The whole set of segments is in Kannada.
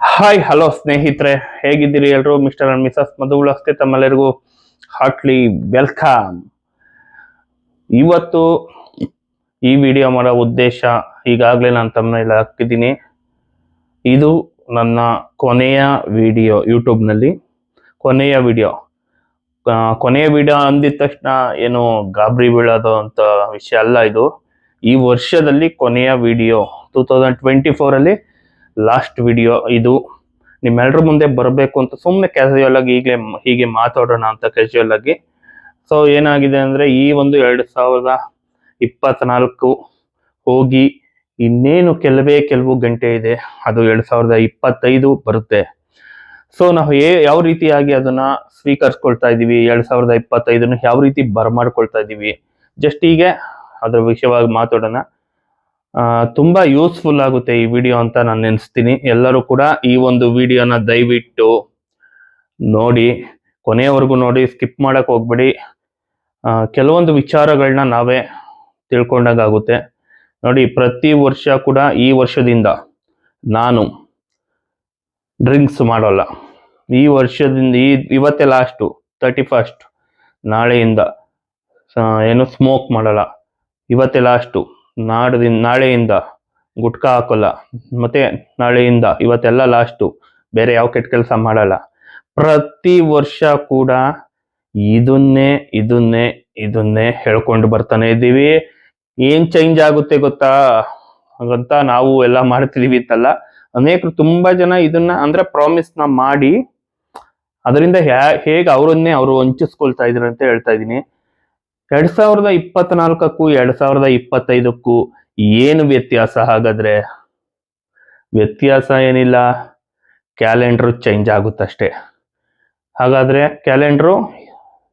ಹಾಯ್ ಹಲೋ ಸ್ನೇಹಿತರೆ. ಹೇಗಿದ್ದೀರಿ ಎಲ್ಲರೂ ಮಿಸ್ಟರ್ ಅಂಡ್ ಮಿಸಸ್ ಅಷ್ಟೇ ತಮ್ಮೆಲ್ಲರಿಗೂ ಹಾಟ್ಲಿ ವೆಲ್ಕಮ್ ಇವತ್ತು ಈ ವಿಡಿಯೋ ಮಾಡೋ ಉದ್ದೇಶ ಈಗಾಗಲೇ ನಾನು ತಮ್ಮನೆಲ್ಲ ಹಾಕಿದ್ದೀನಿ ಇದು ನನ್ನ ಕೊನೆಯ ವಿಡಿಯೋ ಯೂಟ್ಯೂಬ್ನಲ್ಲಿ ಕೊನೆಯ ವಿಡಿಯೋ ಕೊನೆಯ ವಿಡಿಯೋ ಅಂದಿದ ತಕ್ಷಣ ಏನು ಗಾಬರಿ ಬೀಳೋದು ಅಂತ ವಿಷಯ ಅಲ್ಲ ಇದು. ಈ ವರ್ಷದಲ್ಲಿ ಕೊನೆಯ ವಿಡಿಯೋ ಟೂ ತೌಸಂಡ್ ಟ್ವೆಂಟಿ ಫೋರಲ್ಲಿ ಲಾಸ್ಟ್ ವಿಡಿಯೋ ಇದು. ನಿಮ್ಮೆಲ್ಲರ ಮುಂದೆ ಬರಬೇಕು ಅಂತ ಸುಮ್ಮನೆ ಕ್ಯಾಶುಯಲ್ ಆಗಿ ಈಗಲೇ ಹೀಗೆ ಮಾತಾಡೋಣ ಅಂತ ಕ್ಯಾಶುಯಲ್ ಆಗಿ. ಸೊ ಏನಾಗಿದೆ ಅಂದರೆ ಈ ಒಂದು ಎರಡು ಸಾವಿರದ ಇಪ್ಪತ್ನಾಲ್ಕು ಹೋಗಿ ಇನ್ನೇನು ಕೆಲವೇ ಕೆಲವು ಗಂಟೆ ಇದೆ, ಅದು ಎರಡು ಸಾವಿರದ ಇಪ್ಪತ್ತೈದು ಬರುತ್ತೆ. ಸೊ ನಾವು ಏ ಯಾವ ರೀತಿಯಾಗಿ ಅದನ್ನ ಸ್ವೀಕರಿಸ್ಕೊಳ್ತಾ ಇದ್ದೀವಿ, ಎರಡು ಸಾವಿರದ ಇಪ್ಪತ್ತೈದನ್ನು ಯಾವ ರೀತಿ ಬರಮಾಡ್ಕೊಳ್ತಾ ಇದ್ದೀವಿ ಜಸ್ಟ್ ಹೀಗೆ ಅದರ ವಿಷಯವಾಗಿ ಮಾತಾಡೋಣ. ತುಂಬಾ ಯೂಸ್ಫುಲ್ ಆಗುತ್ತೆ ಈ ವಿಡಿಯೋ ಅಂತ ನಾನು ನೆನೆಸ್ತೀನಿ. ಎಲ್ಲರೂ ಕೂಡ ಈ ಒಂದು ವಿಡಿಯೋನ ದಯವಿಟ್ಟು ನೋಡಿ, ಕೊನೆಯವರೆಗೂ ನೋಡಿ ಸ್ಕಿಪ್ ಮಾಡಕ್ ಹೋಗ್ಬೇಡಿ. ಕೆಲವೊಂದು ವಿಚಾರಗಳನ್ನ ನಾವೇ ತಿಳ್ಕೊಂಡಾಗುತ್ತೆ ನೋಡಿ, ಪ್ರತಿ ವರ್ಷ ಕೂಡ ಈ ವರ್ಷದಿಂದ ನಾನು ಡ್ರಿಂಕ್ಸ್ ಮಾಡೋಲ್ಲ. ಈ ವರ್ಷದಿಂದ, ಈ, ಇವತ್ತೇ ಲಾಸ್ಟು ತರ್ಟಿ ಫಸ್ಟ್ ನಾಳೆಯಿಂದ ಏನು ಸ್ಮೋಕ್ ಮಾಡಲ್ಲ. ಇವತ್ತೇ ಲಾಸ್ಟು ನಾಡದಿಂದ ನಾಳೆಯಿಂದ ಗುಟ್ಕಾ ಹಾಕೋಲ್ಲ. ಮತ್ತೆ ನಾಳೆಯಿಂದ, ಇವತ್ತೆಲ್ಲ ಲಾಸ್ಟು ಬೇರೆ ಯಾವ ಕೆಟ್ಟ ಕೆಲಸ ಮಾಡಲ್ಲ. ಪ್ರತಿ ವರ್ಷ ಕೂಡ ಇದನ್ನೇ ಇದನ್ನೇ ಇದನ್ನೇ ಹೇಳ್ಕೊಂಡು ಬರ್ತಾನೆ ಇದ್ದೀವಿ. ಏನ್ ಚೇಂಜ್ ಆಗುತ್ತೆ ಗೊತ್ತಾ? ಹಾಗಂತ ನಾವು ಎಲ್ಲ ಮಾಡ್ತಿದೀವಿ ಅಂತಲ್ಲ. ಅನೇಕರು ತುಂಬಾ ಜನ ಇದನ್ನ ಅಂದ್ರೆ ಪ್ರಾಮಿಸ್ನ ಮಾಡಿ ಅದರಿಂದ ಹೇಗೆ ಅವರನ್ನೇ ಅವರು ವಂಚಿಸ್ಕೊಳ್ತಾ ಇದ್ರು ಅಂತ ಹೇಳ್ತಾ ಇದ್ದೀನಿ. ಎರಡ್ ಸಾವಿರದ ಇಪ್ಪತ್ನಾಲ್ಕಕ್ಕೂ ಎರಡ್ ಸಾವಿರದ ಇಪ್ಪತ್ತೈದಕ್ಕೂ ಏನು ವ್ಯತ್ಯಾಸ ಹಾಗಾದ್ರೆ? ವ್ಯತ್ಯಾಸ ಏನಿಲ್ಲ. ಕ್ಯಾಲೆಂಡ್ರು ಚೇಂಜ್ ಆಗುತ್ತಷ್ಟೇ. ಹಾಗಾದ್ರೆ ಕ್ಯಾಲೆಂಡ್ರು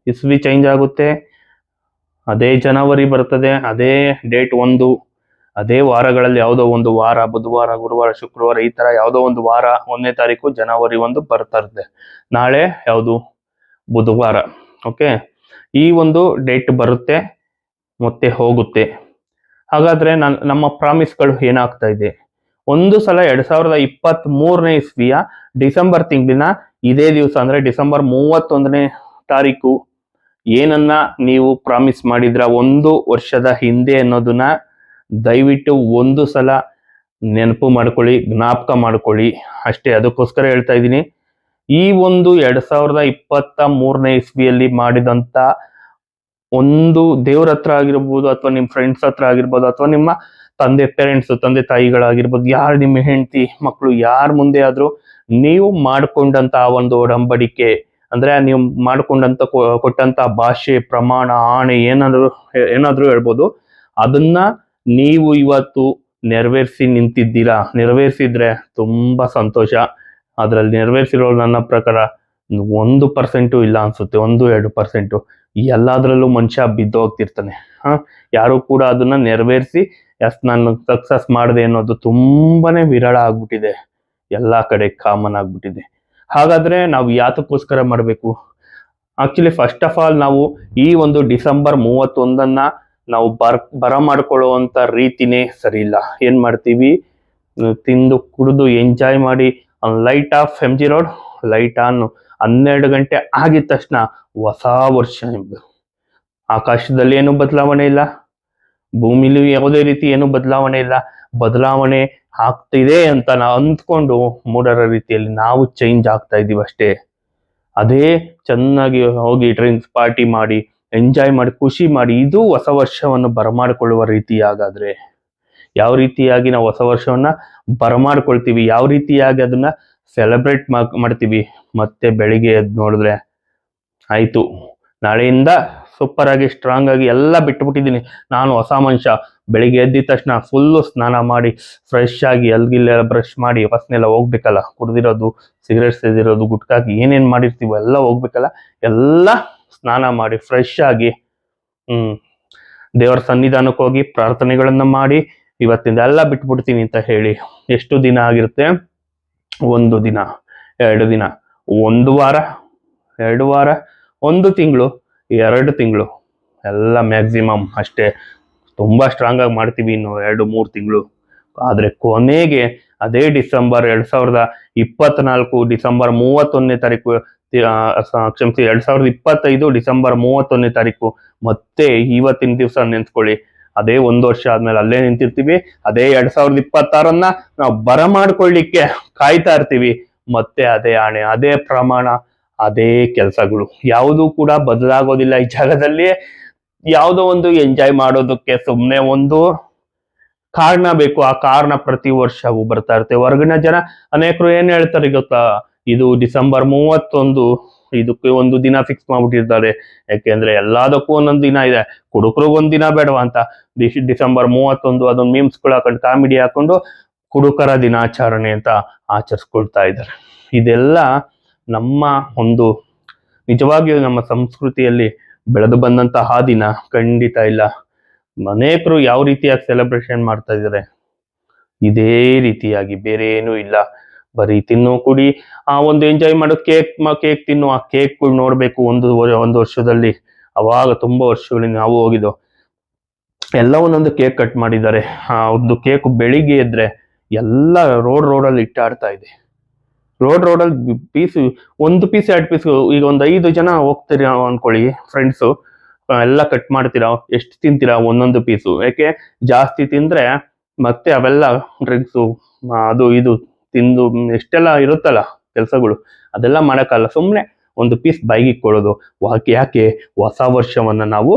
ಇಸ್ವಿ ಚೇಂಜ್ ಆಗುತ್ತೆ. ಅದೇ ಜನವರಿ ಬರ್ತದೆ, ಅದೇ ಡೇಟ್ ಒಂದು, ಅದೇ ವಾರಗಳಲ್ಲಿ ಯಾವುದೋ ಒಂದು ವಾರ, ಬುಧವಾರ, ಗುರುವಾರ, ಶುಕ್ರವಾರ, ಈ ತರ ಯಾವುದೋ ಒಂದು ವಾರ, ಒಂದನೇ ತಾರೀಕು ಜನವರಿ ಒಂದು ಬರ್ತಾ ಇರುತ್ತೆ. ನಾಳೆ ಯಾವುದು? ಬುಧವಾರ. ಓಕೆ ಈ ಒಂದು ಡೇಟ್ ಬರುತ್ತೆ, ಮತ್ತೆ ಹೋಗುತ್ತೆ. ಹಾಗಾದ್ರೆ ನಮ್ಮ ಪ್ರಾಮಿಸ್ಗಳು ಏನಾಗ್ತಾ ಇದೆ? ಒಂದು ಸಲ ಎರಡ್ ಸಾವಿರದ ಇಪ್ಪತ್ತ್ ಮೂರನೇ ಇಸ್ವಿಯ ಡಿಸೆಂಬರ್ ತಿಂಗಳಿನ ಇದೇ ದಿವಸ, ಅಂದ್ರೆ ಡಿಸೆಂಬರ್ ಮೂವತ್ತೊಂದನೇ ತಾರೀಕು, ಏನನ್ನ ನೀವು ಪ್ರಾಮಿಸ್ ಮಾಡಿದ್ರ ಒಂದು ವರ್ಷದ ಹಿಂದೆ ಅನ್ನೋದನ್ನ ದಯವಿಟ್ಟು ಒಂದು ಸಲ ನೆನಪು ಮಾಡ್ಕೊಳ್ಳಿ, ಜ್ಞಾಪಕ ಮಾಡ್ಕೊಳ್ಳಿ. ಅಷ್ಟೇ, ಅದಕ್ಕೋಸ್ಕರ ಹೇಳ್ತಾ ಇದ್ದೀನಿ. ಈ ಒಂದು ಎರಡ್ ಸಾವಿರದ ಇಪ್ಪತ್ತ ಮೂರನೇ ಇಸ್ವಿಯಲ್ಲಿ ಮಾಡಿದಂತ ಒಂದು ದೇವ್ರ ಹತ್ರ ಆಗಿರ್ಬೋದು ಅಥವಾ ನಿಮ್ಮ ಫ್ರೆಂಡ್ಸ್ ಹತ್ರ ಆಗಿರ್ಬೋದು ಅಥವಾ ನಿಮ್ಮ ತಂದೆ ಪೇರೆಂಟ್ಸ್ ತಂದೆ ತಾಯಿಗಳಾಗಿರ್ಬೋದು, ಯಾರು ನಿಮ್ಮ ಹೆಂಡತಿ ಮಕ್ಕಳು ಯಾರ ಮುಂದೆ ಆದ್ರೂ ನೀವು ಮಾಡ್ಕೊಂಡಂತ ಆ ಒಂದು ಒಡಂಬಡಿಕೆ, ಅಂದ್ರೆ ನೀವು ಮಾಡ್ಕೊಂಡಂತ ಕೊಟ್ಟಂತ ಭಾಷೆ, ಪ್ರಮಾಣ, ಆಣೆ ಏನಾದ್ರು ಏನಾದ್ರೂ ಹೇಳ್ಬೋದು, ಅದನ್ನ ನೀವು ಇವತ್ತು ನೆರವೇರಿಸಿ ನಿಂತಿದ್ದೀರಾ? ನೆರವೇರಿಸಿದ್ರೆ ತುಂಬಾ ಸಂತೋಷ. ಅದ್ರಲ್ಲಿ ನೆರವೇರಿಸಿರೋ ನನ್ನ ಪ್ರಕಾರ ಒಂದು ಪರ್ಸೆಂಟು ಇಲ್ಲ ಅನ್ಸುತ್ತೆ, ಒಂದು, ಎರಡು ಪರ್ಸೆಂಟು. ಎಲ್ಲಾದ್ರಲ್ಲೂ ಮನುಷ್ಯ ಬಿದ್ದು ಹೋಗ್ತಿರ್ತಾನೆ. ಹಾಂ? ಯಾರು ಕೂಡ ಅದನ್ನ ನೆರವೇರಿಸಿ ಎಸ್ ನಾನು ಸಕ್ಸಸ್ ಮಾಡಿದೆ ಅನ್ನೋದು ತುಂಬಾನೇ ವಿರಳ ಆಗ್ಬಿಟ್ಟಿದೆ. ಎಲ್ಲ ಕಡೆ ಕಾಮನ್ ಆಗ್ಬಿಟ್ಟಿದೆ. ಹಾಗಾದ್ರೆ ನಾವು ಯಾತಕ್ಕೋಸ್ಕರ ಮಾಡಬೇಕು? ಆಕ್ಚುಲಿ ಫಸ್ಟ್ ಆಫ್ ಆಲ್ ನಾವು ಈ ಒಂದು ಡಿಸೆಂಬರ್ ಮೂವತ್ತೊಂದನ್ನ ನಾವು ಬರ್, ಬರ ಮಾಡ್ಕೊಳ್ಳುವಂತ ರೀತಿನೇ ಸರಿ ಇಲ್ಲ ಏನ್ ಮಾಡ್ತೀವಿ? ತಿಂದು, ಕುಡಿದು, ಎಂಜಾಯ್ ಮಾಡಿ light off M G road light on ಹನ್ನೆರಡು ಗಂಟೆ ಆಗಿದ ತಕ್ಷಣ ಹೊಸ ವರ್ಷ ನಿಮ್ದು. ಆಕಾಶದಲ್ಲಿ ಏನು ಬದಲಾವಣೆ ಇಲ್ಲ. ಭೂಮಿಲಿ ಯಾವುದೇ ರೀತಿ ಏನು ಬದಲಾವಣೆ ಇಲ್ಲ. ಬದಲಾವಣೆ ಆಗ್ತಿದೆ ಅಂತ ನಾವು ಅಂದ್ಕೊಂಡು ಮೂಡರ ರೀತಿಯಲ್ಲಿ ನಾವು ಚೇಂಜ್ ಆಗ್ತಾ ಇದೀವಿ ಅಷ್ಟೇ. ಅದೇ ಚೆನ್ನಾಗಿ ಹೋಗಿ ಡ್ರಿಂಕ್ಸ್ ಪಾರ್ಟಿ ಮಾಡಿ ಎಂಜಾಯ್ ಮಾಡಿ, ಖುಷಿ ಮಾಡಿ, ಇದು ಹೊಸ ವರ್ಷವನ್ನು ಬರಮಾಡಿಕೊಳ್ಳುವ ರೀತಿ ಹಾಗಾದ್ರೆ. ಯಾವ ರೀತಿಯಾಗಿ ನಾವು ಹೊಸ ವರ್ಷವನ್ನ ಬರಮಾಡ್ಕೊಳ್ತೀವಿ, ಯಾವ ರೀತಿಯಾಗಿ ಅದನ್ನ ಸೆಲೆಬ್ರೇಟ್ ಮಾಡ್ತೀವಿ. ಮತ್ತೆ ಬೆಳಿಗ್ಗೆ ಎದ್ದು ನೋಡಿದ್ರೆ ಆಯ್ತು. ನಾಳೆಯಿಂದ ಸೂಪರ್ ಆಗಿ ಸ್ಟ್ರಾಂಗ್ ಆಗಿ ಎಲ್ಲ ಬಿಟ್ಬಿಟ್ಟಿದ್ದೀನಿ. ನಾನು ಹೊಸ ಮನುಷ್ಯ. ಬೆಳಿಗ್ಗೆ ಎದ್ದಿದ ತಕ್ಷಣ ಫುಲ್ಲು ಸ್ನಾನ ಮಾಡಿ ಫ್ರೆಶ್ ಆಗಿ ಎಲ್ಗಿಲ್ಲೆಲ್ಲ ಬ್ರಷ್ ಮಾಡಿ, ಹೊಸನೆಲ್ಲ ಹೋಗ್ಬೇಕಲ್ಲ. ಕುಡ್ದಿರೋದು ಸಿಗರೇಟ್ ಸೇದಿರೋದು ಗುಟ್ಕಾಕಿ ಏನೇನು ಮಾಡಿರ್ತೀವೋ ಎಲ್ಲ ಹೋಗ್ಬೇಕಲ್ಲ. ಎಲ್ಲ ಸ್ನಾನ ಮಾಡಿ ಫ್ರೆಶ್ ಆಗಿ, ಹ್ಮ್, ದೇವರ ಸನ್ನಿಧಾನಕ್ಕೆ ಹೋಗಿ ಪ್ರಾರ್ಥನೆಗಳನ್ನ ಮಾಡಿ ಇವತ್ತಿಂದ ಎಲ್ಲ ಬಿಟ್ಬಿಡ್ತೀನಿ ಅಂತ ಹೇಳಿ. ಎಷ್ಟು ದಿನ ಆಗಿರುತ್ತೆ? ಒಂದು ದಿನ, ಎರಡು ದಿನ, ಒಂದು ವಾರ, ಎರಡು ವಾರ, ಒಂದು ತಿಂಗಳು, ಎರಡು ತಿಂಗಳು. ಎಲ್ಲ ಮ್ಯಾಕ್ಸಿಮಮ್ ಅಷ್ಟೇ. ತುಂಬಾ ಸ್ಟ್ರಾಂಗ್ ಆಗಿ ಮಾಡ್ತೀವಿ ಇನ್ನು ಎರಡು, ಮೂರು ತಿಂಗಳು. ಆದ್ರೆ ಕೊನೆಗೆ ಅದೇ ಡಿಸೆಂಬರ್ ಎರಡ್ ಸಾವಿರದ ಇಪ್ಪತ್ನಾಲ್ಕು, ಡಿಸೆಂಬರ್ ಮೂವತ್ತೊಂದನೇ ತಾರೀಕು ಕ್ಷಮಿಸಿ, ಎರಡ್ ಸಾವಿರದ ಇಪ್ಪತ್ತೈದು, ಡಿಸೆಂಬರ್ ಮೂವತ್ತೊಂದನೇ ತಾರೀಕು. ಮತ್ತೆ ಇವತ್ತಿನ ದಿವಸ ನೆನ್ಸ್ಕೊಳ್ಳಿ. ಅದೇ ಒಂದು ವರ್ಷ ಆದ್ಮೇಲೆ ಅಲ್ಲೇ ನಿಂತಿರ್ತೀವಿ. ಅದೇ ಎರಡ್ ಸಾವಿರದ ಇಪ್ಪತ್ತಾರನ್ನ ನಾವು ಬರಮಾಡ್ಕೊಳ್ಳಿಕ್ಕೆ ಕಾಯ್ತಾ ಇರ್ತೀವಿ. ಮತ್ತೆ ಅದೇ ಆಣೆ, ಅದೇ ಪ್ರಮಾಣ, ಅದೇ ಕೆಲಸಗಳು. ಯಾವುದೂ ಕೂಡ ಬದಲಾಗೋದಿಲ್ಲ ಈ ಜಾಗದಲ್ಲಿ ಯಾವುದೋ ಒಂದು ಎಂಜಾಯ್ ಮಾಡೋದಕ್ಕೆ ಸುಮ್ಮನೆ ಒಂದು ಕಾರಣ ಬೇಕು. ಆ ಕಾರಣ ಪ್ರತಿ ವರ್ಷವೂ ಬರ್ತಾ ಇರ್ತೇವೆ ಹೊರಗಿನ ಜನ ಅನೇಕರು ಏನ್ ಹೇಳ್ತಾರೆ ಗೊತ್ತಾ? ಇದು ಡಿಸೆಂಬರ್ ಮೂವತ್ತೊಂದು ಇದಕ್ಕೆ ಒಂದು ದಿನ ಫಿಕ್ಸ್ ಮಾಡ್ಬಿಟ್ಟಿರ್ತಾರೆ. ಯಾಕೆಂದ್ರೆ ಎಲ್ಲದಕ್ಕೂ ಒಂದೊಂದು ದಿನ ಇದೆ. ಕುಡುಕರಿಗೆ ಒಂದ್ ದಿನ ಬೇಡವಾ ಅಂತ. ಡಿಸ್- ಡಿಸೆಂಬರ್ ಮೂವತ್ತೊಂದು ಅದೊಂದು ಮೀಮ್ಸ್ಗಳು ಹಾಕೊಂಡು ಕಾಮಿಡಿ ಹಾಕೊಂಡು ಕುಡುಕರ ದಿನಾಚರಣೆ ಅಂತ ಆಚರಿಸ್ಕೊಳ್ತಾ ಇದ್ದಾರೆ. ಇದೆಲ್ಲ ನಮ್ಮ ಒಂದು ನಿಜವಾಗಿಯೂ ನಮ್ಮ ಸಂಸ್ಕೃತಿಯಲ್ಲಿ ಬೆಳೆದು ಬಂದಂತಹ ದಿನ. ಖಂಡಿತ ಇಲ್ಲ. ಅನೇಕರು ಯಾವ ರೀತಿಯಾಗಿ ಸೆಲೆಬ್ರೇಷನ್ ಮಾಡ್ತಾ ಇದ್ದಾರೆ? ಇದೇ ರೀತಿಯಾಗಿ ಬೇರೆ ಏನೂ ಇಲ್ಲ. ಬರೀ ತಿನ್ನು ಕುಡಿ, ಆ ಒಂದು ಎಂಜಾಯ್ ಮಾಡೋ ಕೇಕ್ ಕೇಕ್ ತಿನ್ನು, ಆ ಕೇಕ್ಗಳು ನೋಡ್ಬೇಕು ಒಂದು ಒಂದು ವರ್ಷದಲ್ಲಿ. ಅವಾಗ ತುಂಬಾ ವರ್ಷಗಳಿಂದ ನಾವು ಹೋಗಿದ್ದು. ಎಲ್ಲ ಒಂದೊಂದು ಕೇಕ್ ಕಟ್ ಮಾಡಿದ್ದಾರೆ. ಆ ಒಂದು ಕೇಕ್ ಬೆಳಿಗ್ಗೆ ಎದ್ರೆ ಎಲ್ಲ ರೋಡ್ ರೋಡಲ್ಲಿ ಇಟ್ಟಾಡ್ತಾ ಇದೆ. ರೋಡ್ ರೋಡಲ್ಲಿ ಪೀಸ್ ಒಂದು ಪೀಸ್ ಎರಡು ಪೀಸ್ ಈಗ ಒಂದು ಐದು ಜನ ಹೋಗ್ತೀರಿ ಅನ್ಕೊಳ್ಳಿ ಫ್ರೆಂಡ್ಸು ಎಲ್ಲ ಕಟ್ ಮಾಡ್ತೀರಾ, ಎಷ್ಟು ತಿಂತೀರಾ ಒಂದೊಂದು ಪೀಸು ಯಾಕೆ ಜಾಸ್ತಿ ತಿಂದ್ರೆ ಮತ್ತೆ ಅವೆಲ್ಲ ಡ್ರಿಂಕ್ಸು ಅದು, ಇದು ತಿಂದು ಎಷ್ಟೆಲ್ಲ ಇರುತ್ತಲ್ಲ ಕೆಲಸಗಳು, ಅದೆಲ್ಲ ಮಾಡೋಕ್ಕಲ್ಲ ಸುಮ್ಮನೆ ಒಂದು ಪೀಸ್ ಬೈಗೆ ಕೊಡೋದು ವಾಕೆ ಯಾಕೆ ಹೊಸ ವರ್ಷವನ್ನ ನಾವು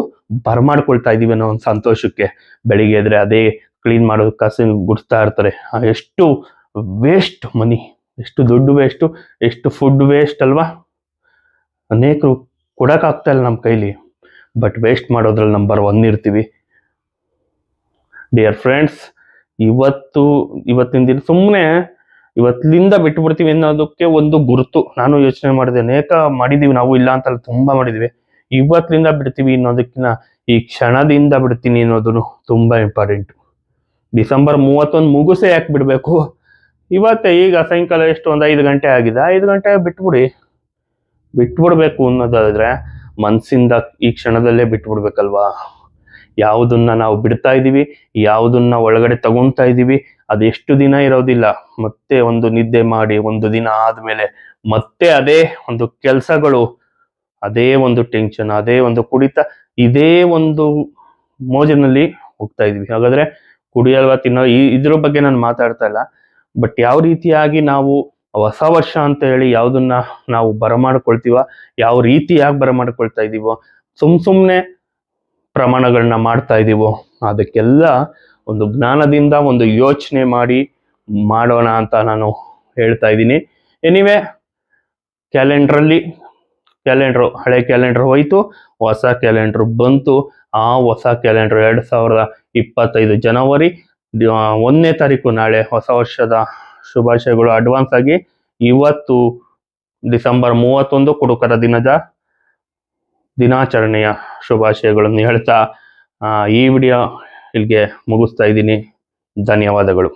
ಬರಮಾಡ್ಕೊಳ್ತಾ ಇದೀವಿ ಅನ್ನೋ ಒಂದು ಸಂತೋಷಕ್ಕೆ ಬೆಳಿಗ್ಗೆ ಎದ್ರೆ ಅದೇ ಕ್ಲೀನ್ ಮಾಡೋದು ಕಸ ಗುಡಿಸ್ತಾ ಇರ್ತಾರೆ. ಎಷ್ಟು ವೇಸ್ಟ್ ಮನಿ ಎಷ್ಟು ದುಡ್ಡು ವೇಸ್ಟು ಎಷ್ಟು ಫುಡ್ ವೇಸ್ಟ್ ಅಲ್ವಾ? ಅನೇಕರು ಕೊಡೋಕ್ಕಾಗ್ತಾ ಇಲ್ಲ ನಮ್ಮ ಕೈಲಿ ಬಟ್ ವೇಸ್ಟ್ ಮಾಡೋದ್ರಲ್ಲಿ ನಂಬರ್ ಒನ್ ಇರ್ತೀವಿ. ಡಿಯರ್ ಫ್ರೆಂಡ್ಸ್ ಇವತ್ತು, ಇವತ್ತಿನ ದಿನ ಸುಮ್ಮನೆ ಇವತ್ತಿನಿಂದ ಬಿಟ್ಟು ಬಿಡ್ತೀವಿ ಅನ್ನೋದಕ್ಕೆ ಒಂದು ಗುರುತು. ನಾನು ಯೋಚನೆ ಮಾಡಿದೆ, ಅನೇಕ ಮಾಡಿದೀವಿ, ನಾವು ಇಲ್ಲ ಅಂತಲ್ಲ ತುಂಬಾ ಮಾಡಿದೀವಿ. ಇವತ್ತಿಂದ ಬಿಡ್ತೀವಿ ಅನ್ನೋದಕ್ಕಿಂತ ಈ ಕ್ಷಣದಿಂದ ಬಿಡ್ತೀನಿ ಅನ್ನೋದು ತುಂಬಾ ಇಂಪಾರ್ಟೆಂಟ್ ಡಿಸೆಂಬರ್ ಮೂವತ್ತೊಂದು ಮುಗುಸೆ ಯಾಕೆ ಬಿಡಬೇಕು? ಇವತ್ತೇ ಈಗ ಸಾಯಂಕಾಲ ಎಷ್ಟು? ಒಂದು ಐದು ಗಂಟೆ ಆಗಿದೆ. ಐದು ಗಂಟೆ ಬಿಟ್ಬಿಡಿ. ಬಿಟ್ಬಿಡ್ಬೇಕು ಅನ್ನೋದಾದ್ರೆ ಮನಸ್ಸಿಂದ ಈ ಕ್ಷಣದಲ್ಲೇ ಬಿಟ್ಬಿಡ್ಬೇಕಲ್ವಾ? ಯಾವುದನ್ನ ನಾವು ಬಿಡ್ತಾ ಇದ್ದೀವಿ ಯಾವುದನ್ನ ಒಳಗಡೆ ತಗೊಂತಾ ಇದೀವಿ ಅದೆಷ್ಟು ದಿನ ಇರೋದಿಲ್ಲ, ಮತ್ತೆ ಒಂದು ನಿದ್ದೆ ಮಾಡಿ ಒಂದು ದಿನ ಆದ್ಮೇಲೆ ಮತ್ತೆ ಅದೇ ಒಂದು ಕೆಲಸಗಳು, ಅದೇ ಒಂದು ಟೆನ್ಷನ್ ಅದೇ ಒಂದು ಕುಡಿತ, ಇದೇ ಒಂದು ಮೋಜಿನಲ್ಲಿ ಹೋಗ್ತಾ ಇದೀವಿ. ಹಾಗಾದ್ರೆ ಕುಡಿಯಲ್ವಾ ತಿನ್ನೋ, ಈ ಇದ್ರ ಬಗ್ಗೆ ನಾನು ಮಾತಾಡ್ತಾ ಇಲ್ಲ. ಬಟ್ ಯಾವ ರೀತಿಯಾಗಿ ನಾವು ಹೊಸ ವರ್ಷ ಅಂತ ಹೇಳಿ ಯಾವ್ದನ್ನ ನಾವು ಬರಮಾಡ್ಕೊಳ್ತೀವ, ಯಾವ ರೀತಿಯಾಗಿ ಬರಮಾಡ್ಕೊಳ್ತಾ ಇದೀವೋ, ಸುಮ್ ಸುಮ್ನೆ ಪ್ರಮಾಣಗಳನ್ನ ಮಾಡ್ತಾ ಇದೀವೋ, ಅದಕ್ಕೆಲ್ಲ ಒಂದು ಜ್ಞಾನದಿಂದ ಒಂದು ಯೋಚನೆ ಮಾಡಿ ಮಾಡೋಣ ಅಂತ ನಾನು ಹೇಳ್ತಾ ಇದ್ದೀನಿ. ಎನಿವೆ ಕ್ಯಾಲೆಂಡ್ರಲ್ಲಿ ಕ್ಯಾಲೆಂಡ್ರು, ಹಳೆ ಕ್ಯಾಲೆಂಡರ್ ಹೋಯ್ತು, ಹೊಸ ಕ್ಯಾಲೆಂಡರ್ ಬಂತು. ಆ ಹೊಸ ಕ್ಯಾಲೆಂಡರ್ ಎರಡು ಸಾವಿರದ ಇಪ್ಪತ್ತೈದು ಜನವರಿ ಒಂದನೇ ತಾರೀಕು ನಾಳೆ ಹೊಸ ವರ್ಷದ ಶುಭಾಶಯಗಳು ಅಡ್ವಾನ್ಸ್ ಆಗಿ ಇವತ್ತು ಡಿಸೆಂಬರ್ ಮೂವತ್ತೊಂದು ಕುಡುಕರ ದಿನದ ದಿನಾಚರಣೆಯ ಶುಭಾಶಯಗಳನ್ನು ಹೇಳ್ತಾ ಈ ವಿಡಿಯೋ ಇಲ್ಲಿಗೆ ಮುಗಿಸ್ತಾ ಇದ್ದೀನಿ. ಧನ್ಯವಾದಗಳು.